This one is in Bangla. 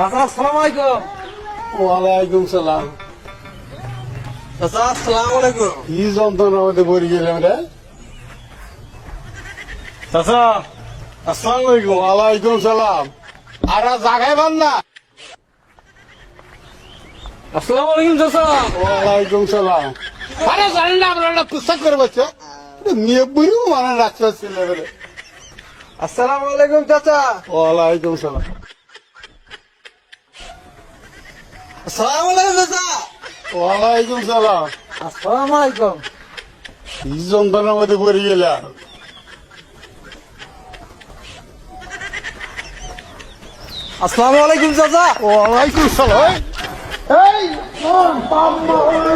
চাচা আসসালামু আলাইকুম। ওয়ালাইকুম সালাম। চাচা আসসালামু আলাইকুম। কি যন্ত্রণার মধ্যে পড়ে গেলাম রে? চাচা আসসালামু আলাইকুম। ওয়ালাইকুম সালাম। আর জাগাই বান না। আসসালামু আলাইকুম চাচা। ওয়ালাইকুম সালাম। আরে জানি না আমরা একটা পুস্তক করে বাচ্চা মানে রাখতে আসসালামু আলাইকুম চাচা। ওয়ালাইকুম সালাম। আসসালামু আলাইকুম চাচা। ওয়ালাইকুম সালাম। আসসালামু আলাইকুম কি যন্ত্রণার মধ্যে পড়ে গেলাম আসসালামু আলাইকুম চাচা। ওয়ালাইকুম সালাম। এই হলে